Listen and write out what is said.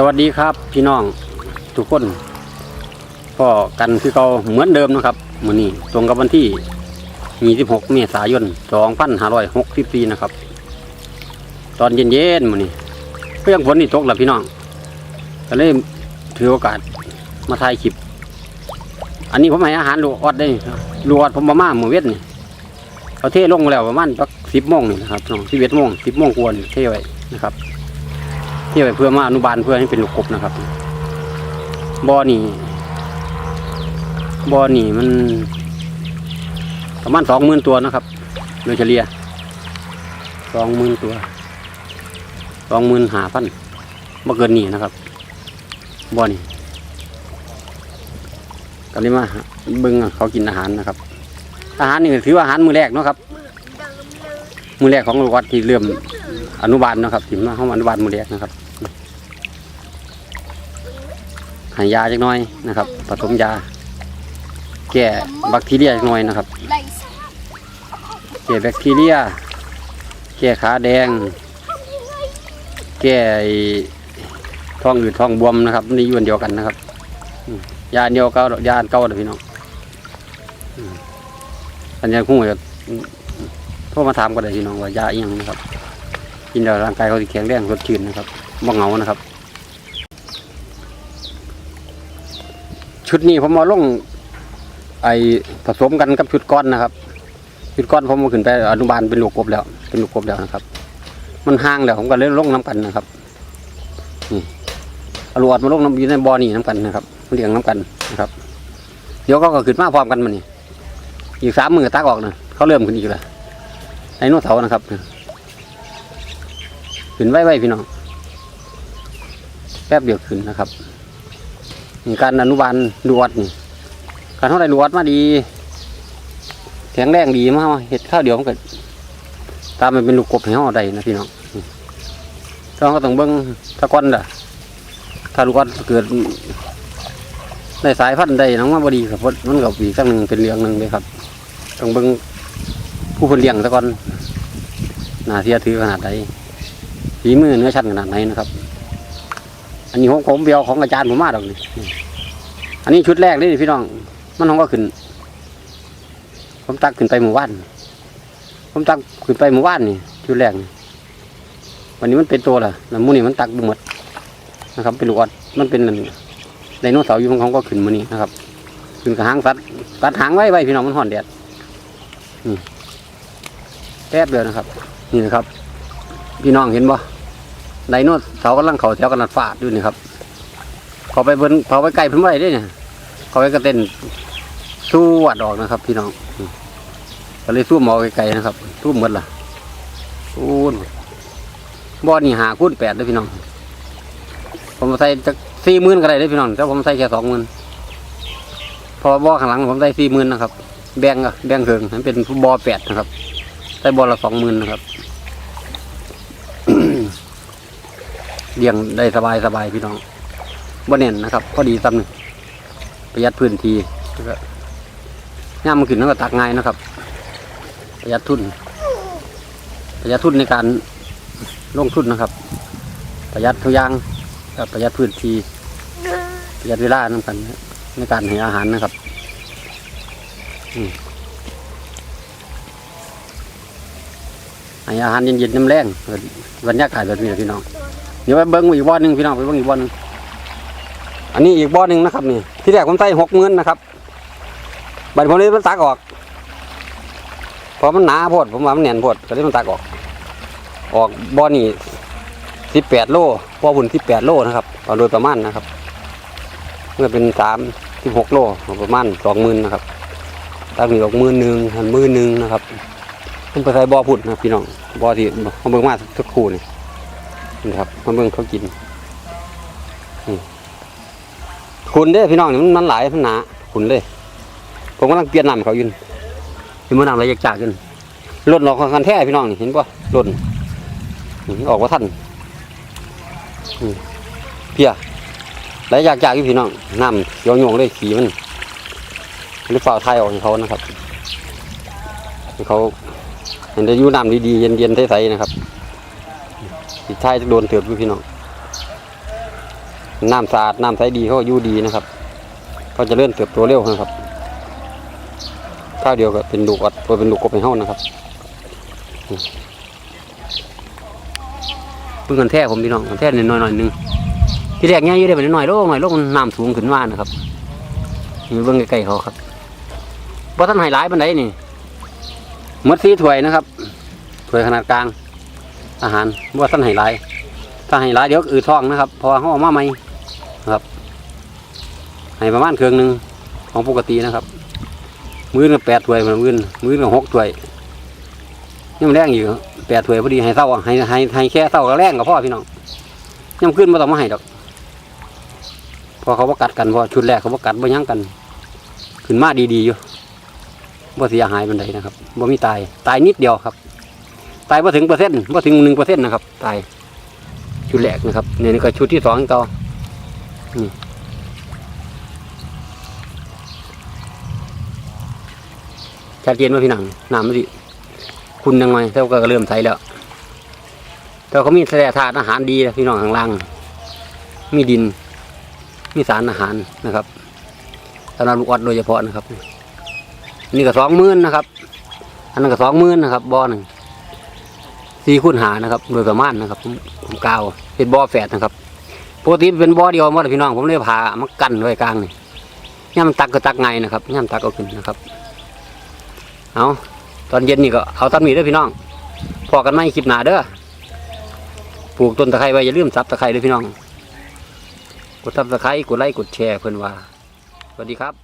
สวัสดีครับพี่น้องทุกคนพ่อกันคือเขาเหมือนเดิมนะครับมื้อนี้ตรงกับวันที่ 26 เมษายน 2564 นะครับ ตอนเย็นๆมื้อนี้เพื่องฝนนี่ตกแล้วพี่น้องก็เลยถือโอกาสมาถ่ายคลิป อันนี้ผมให้อาหารลูกออดได้ลูกออดผมมาม่าหมู่เวทนี่เขาเทลงแล้วประมาณสักสิบโมงนี่นะครับน้องสิบเอ็ดโมงสิบโมงกวนเทไว้นะครับ ที่ยไปเพื่อมาอนุบาลเพื่อให้เป็นลูกกบนะครับบ่อนี่บ่อนี่มันประมาณสองหมื่นตัวนะครับ โดยเฉลี่ยสองหมื่นตัวสองหมื่นหาพันบ่เกินนี่นะครับบ่อนี่ก็เลยมาเบิ่งเขากินอาหารนะครับ อาหารนี่ถือว่าอาหารมือแรกเนาะครับมือแรกของวัดที่เริ่มอนุบาลนะครับที่นมาห้องอนุบาลมือแรกนะครับ ให้ยาจักหน่อยนะครับผสมยา แก้แบคทีเรียจักหน่อยนะครับแก้แบคทีเรีย แก้ขาแดง แก้ไอ้ท้องอืดท้องบวมนะครับนี่อยวนเดียวกันนะครับอืมยาอันเดียวเก็ยาอันเก่าเลยพี่น้องอืมอันนี้คงจะโทรมาถามก็ได้พี่น้องว่ายาอีหยังนะครับกินแล้วร่างกายเขาสิแข็งแรงสดชื่นนะครับบ่เหงานะครับ ชุดนี้ผมมาลงไอผสมกันกับชุดก้อนนะครับ ชุดก้อนผมมาขึ้นไปอนุบาลเป็นลูกกบแล้ว เป็นลูกกบแล้วนะครับ มันห่างแล้วผมก็เลยลงน้ำกันนะครับนี่อาลวดมาลงน้ำอยู่ในบ่อนี่น้ำกันนะครับมันเลี้ยงน้ำกันนะครับ เดี๋ยวก็ขึ้นมาพร้อมกันมันนี่อีกสามมือตักออกนะเขาเริ่มขึ้นอีกแล้วไอ้โนเสานะครับขึ้นไว้ไว้พี่น้องแป๊บเดียวขึ้นนะครับ การอนุบาลดวดนี่การเท่าไรดวดมาดีแข็งแรงดีมากเห็ดข้าวเดียวมันก็ตามมันเป็นลูกกบให้ห่อได้นะพี่น้องต้องก็ต้องเบิ้งตะกอนด่ะถ้าลูกกอนเกิดในสายพันธุ์ใดน้องมาบดีครับมันกับอีกสักหนึ่งเป็นเรื่องหนึ่งเลยครับต้องเบิ้งผู้คนเลี้ยงตะกอนหนาเสียถือขนาดใดฝีมือเนื้อชั้นขนาดไหนนะครับ อันนี้ของผมเบียวของอาจารย์ผมมาดอกนี่อันนี้ชุดแรกเลยพี่น้อง มันของก็ขึ้น ผมตักขึ้นไปหมู่บ้าน ผมตักขึ้นไปหมู่บ้านนี่ชุดแรกนี่วันนี้มันเป็นตัวละแล้วมูนี่มันตักหมดนะครับ เป็นลูกออดมันเป็นไดโนเสาร์อยู่ของเขาก็ขึ้นมานี่นะครับขึ้นกับหางสัตว์ตัดหางไว้ไว้พี่น้องมันห่อนแดดนี่แทบเลยนะครับ นี่นะครับ พี่น้องเห็นบ่ ไดโนเสาร์กำลังเขาแถวกันนัดฟาดอยู่นี่ครับเขาไปเบิ้นเขาไปไกลเพิ่นไว้ได้เนี่ยเขาไปกระเต้นสู้วัดออกนะครับ พี่น้องก็เลยสู้หมอไกลๆนะครับสู้หมดล่ะอู้บ่อนี่หาคูณแปดเลยพี่น้อง ผมใส่จากสี่หมื่นก็ได้เลยพี่น้องแต่ผมใส่แค่สองหมื่นพอบ่อข้างหลังผมใส่สี่หมื่นนะครับ แบ่งอะแบ่งเคิงให้เป็นบ่อแปดนะครับ ใส่บ่อละสองหมื่นนะครับ เลี้ยงได้สบายสบายพี่น้องบ่เน่นนะครับก็ดีซ้ำหนึ่งประหยัดพื้นที่ก็ย่ามันขึ้นแล้วก็ตักง่ายนะครับ ประหยัดทุน ประหยัดทุนในการลงทุนนะครับ ประหยัดทุกอย่างประหยัดพื้นที่ประหยัดเวลานั่นกันในการให้อาหารนะครับอืมให้อาหารเย็นๆน้ำแรงบรรยากาศแบบนี้นะพี่น้อง ดี๋ยวไปเบิ้งอีกบ่อหนึ่งพี่น้องไปเบิ้งอีกบ่อหนึ่งอันนี้อีกบ่อหนึ่งนะครับนี่ ที่แรกผมใส่หกหมื่นนะครับบัดผมเลยมันตักออกเพราะมันหนาพดผมว่ามันแน่นพดก็เลยมันตักออก ออกบ่อนี่สิบแปดโลบ่อบุญสิบแปดโลนะครับเอาโดยประมาณนะครับเมื่อเป็นสามสิบหกโลประมาณสองหมื่นนะครับตักนี่ออกหมื่นหนึ่งหันหมื่นหนึ่งนะครับผมไปใส่บ่อพุ่นนะพี่น้องบ่อที่เขาเบิ่งมาสักครู่นี่ นะครับมาเบิ่งเขากินนี่ขุนเด้พี่น้องนี่มันหลายมันหนาขุนเลย ผมกำลังเปลี่ยนน้ำเขายืนเห็นมันน้ำไหลจากๆขึ้นหล่นออกคันแท้พี่น้องนี่เห็นปะหล่นออกว่าท่านเพียไหลจากจากี่พี่น้องน้ำเขียวโยงเลยขี่มันหรือฝ่าไทยออกให้เขานะครับให้เขาเห็นได้ยู่น้ำดีๆเย็นๆใสๆนะครับ สิท้ายจะโดนเถือบอยู่พี่น้องน้ำสะอาดน้ำใสดีเขาอยู่ดีนะครับเขาจะเลื่อนเติบโตเร็วนะครับข้าวเดียวก็เป็นลูกอดตัวเป็นลูกกบให้เฮานะครับเพิ่งกันแท้ผมพี่น้องกันแท้นิดหน่อยหน่อยนึงที่แรกเนี้ยอยู่ได้ไปหน่อยโลกหน่อยโลกมันน้ำสูงขึ้นมานะครับนี่เบิ่งใกล้ๆเขาครับว่าะท่านไฮไลท์บันไดนี่หมดสีถวยนะครับถวยขนาดกลาง อาหารว่าท่านไฮไลท์ถ้าให้หลายเดี๋ยวอืดท้องนะครับพอเขาเออกมาใหม่ครับให้ประมาณเครื่องหนึ่งของปกตินะครับ มื้อละแปดถ้วยมันมื้อมื้อละหกถ้วยนี่มันแรงอยู่แปดถ้วยพอดีให้เศร้าให้ให้ให้แค่เศร้าก็แรงกับพ่อพี่น้องย่ำขึ้นมาต้องมาให้ดอก พอเขาประกัดกันพอชุดแรกเขาประกัดบ่ยั้งกัน ขึ้นมาดีๆอยู่บ่เสียหายบันไดนะครับบ่มีตายตายนิดเดียวครับ ตายบ่าถึงเปอร์เซ็นต์บ่าถึงหนึ่งเปอร์เซ็นต์นะครับ ตายชุดแรกนะครับเนี่ยนี่ก็ชุดที่สองต่อนี่ชัดเจนว่าพี่หนังน้ำมันสิคุณยังไงเท่าก็เริ่มใสแล้วแต่เขามีแร่ธาตุอาหารดีนะพี่น้องข้างล่าง มีดิน มีสารอาหารนะครับสำหรับลูกออดโดยเฉพาะนะครับ นี่ก็สองมื่นนะครับ อันนั้นก็สองมื่นนะครับบ่อหนึ่ง สี่คูณหานะครับ โดยประมาณนะครับผมผมกาวเป็นบ่อแฝดนะครับปกติเป็นบ่อเดียวหมดเลยพี่น้องผมเลยพามากั้นไว้กลางนี่ย่ำตักก็ตักไงนะครับย่ำตักก็ขึ้นนะครับ เอาตอนเย็นนี่ก็เอาตันมีด้วยพี่น้องพอกันไหมคลิปหนาเด้อปลูกต้นตะไคร้ไว้อย่าลืมซับตะไคร้ด้วยพี่น้อง กดซับตะไคร้กดไลค์กดแชร์เพื่อนว่าสวัสดีครับ